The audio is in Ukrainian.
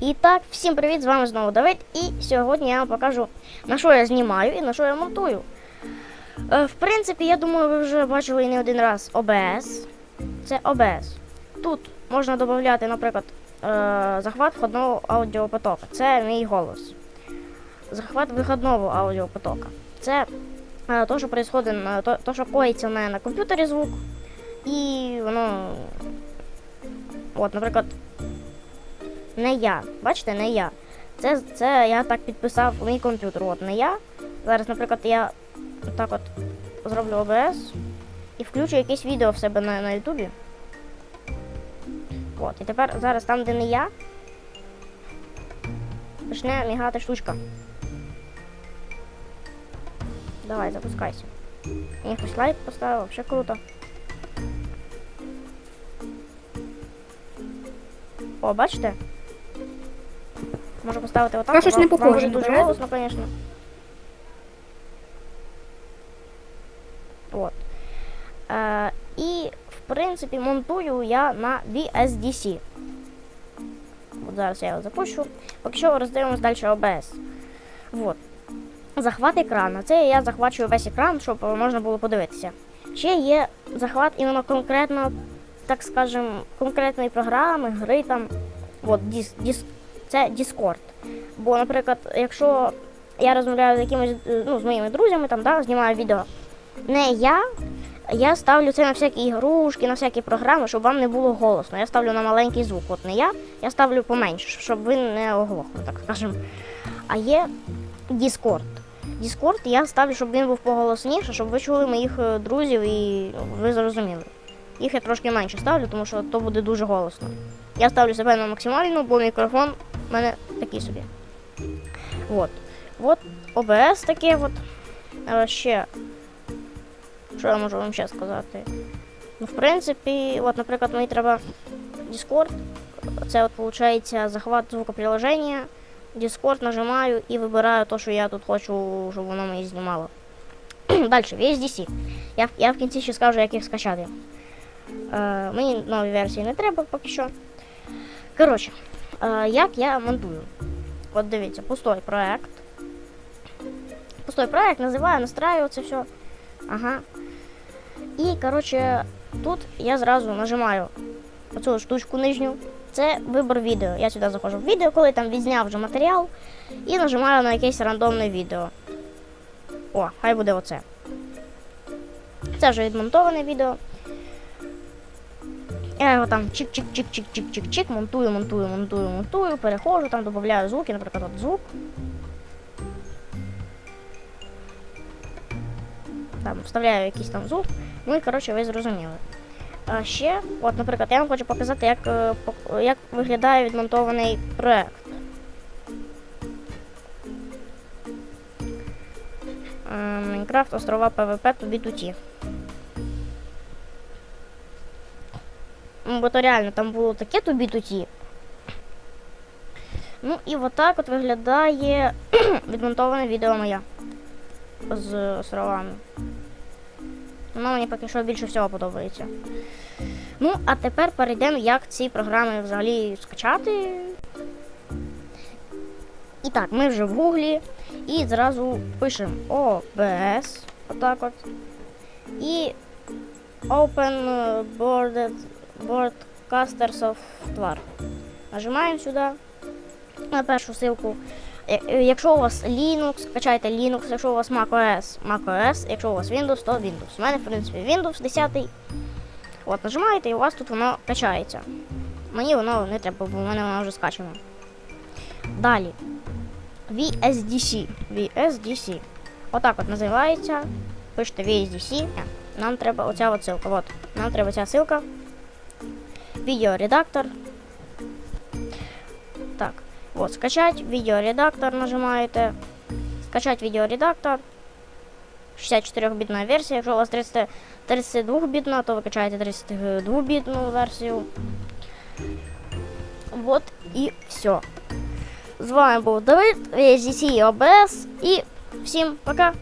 І так, всім привіт! З вами знову Давид. І сьогодні я вам покажу, на що я знімаю і на що я монтую. Е, в принципі, я думаю, ви вже бачили не один раз OBS. Це OBS. Тут можна додати, наприклад, е, захват входного аудіопотока. Це мій голос. Захват виходного аудіопотока. Це е, то, що то, то, що коїться мене на комп'ютері звук. І воно. От, наприклад, не я. Бачите, не я. Це, це я так підписав мій комп'ютер. От не я. Зараз, наприклад, я так от зроблю OBS і включу якесь відео в себе на, на Ютубі. От, і тепер зараз там, де не я, почне мігати штучка. Давай, запускайся. Мені хтось лайк поставив, вообще круто. О, бачите? Можу поставити отак. Я щось не вам похоже буде дуже голосно, звісно. От. Е, і, в принципі, монтую я на VSDC. От зараз я його запущу. Поки що роздивимось далі OBS. От. Захват екрану. Це я захвачую весь екран, щоб можна було подивитися. Ще є захват іменно конкретно, так скажем, конкретної програми, гри там. От, діс, діс, це Discord. Бо, наприклад, якщо я розмовляю з якимось ну, з моїми друзями, там, да, знімаю відео, не я, я ставлю це на всякі ігрушки, на всякі програми, щоб вам не було голосно. Я ставлю на маленький звук. От не я, я ставлю поменше, щоб ви не оглохли, так скажемо. А є Discord. Discord я ставлю, щоб він був поголосніше, щоб ви чули моїх е, друзів і ви зрозуміли. Їх я трошки менше ставлю, тому що то буде дуже голосно. Я ставлю себе на максимальну, бо мікрофон в мене такий собі. От. От OBS таке от. А ще. Що я можу вам ще сказати? Ну, в принципі, от, наприклад, мені треба Discord. Це от виходить захват звукоприложення. Discord нажимаю і вибираю те, що я тут хочу, щоб воно мені знімало. Далі, VSDC. Я, я в кінці ще скажу, як їх скачати. Е, мені нові версії не треба поки що. Коротше, е, як я монтую? От дивіться, пустой проект. Пустой проект, називаю, настраю це все. Ага. І, коротше, тут я зразу нажимаю оцю штучку нижню. Це вибор відео. Я сюди заходжу в відео, коли там відзняв вже матеріал, і нажимаю на якесь рандомне відео. О, хай буде оце. Це вже відмонтоване відео. Я його там чик-чик-чик-чик-чик-чик-чик, монтую, монтую, монтую, монтую, переходжу, там додаю звуки, наприклад, от звук. Там вставляю якийсь там звук. Ну і коротше, ви зрозуміли. А ще, от, наприклад, я вам хочу показати, як, е, як виглядає відмонтований проект. Е, Майнкрафт острова PvP to B2T. Бо то реально там було таке to B2T. Ну і отак от виглядає відмонтоване відео моє з островами. Воно мені поки що більше всього подобається. Ну, а тепер перейдемо, як ці програми взагалі скачати. І так, ми вже в гуглі і зразу пишемо OBS, отак от. І Open Boarded Broadcaster Software. Нажимаємо сюди на першу ссылку. Е, е, Якщо у вас Linux, качайте Linux, якщо у вас macOS, macOS, якщо у вас Windows, то Windows. У мене, в принципі, Windows 10. От, нажимаєте і у вас тут воно качається. Мені воно не треба, бо в мене воно вже скачано. Далі. VSDC. VSDC. Отак от називається. Пишете VSDC. Нам треба оця от ссылка. От. Нам треба ця ссылка. Відеоредактор. Так. Вот, скачать видеоредактор нажимаете. Скачать видеоредактор. 64-бітна версія. Якщо у вас 32-бітна, то ви качаєте 32-бітну версію. Вот і все. З вами був Давид, і OBS. І всім пока!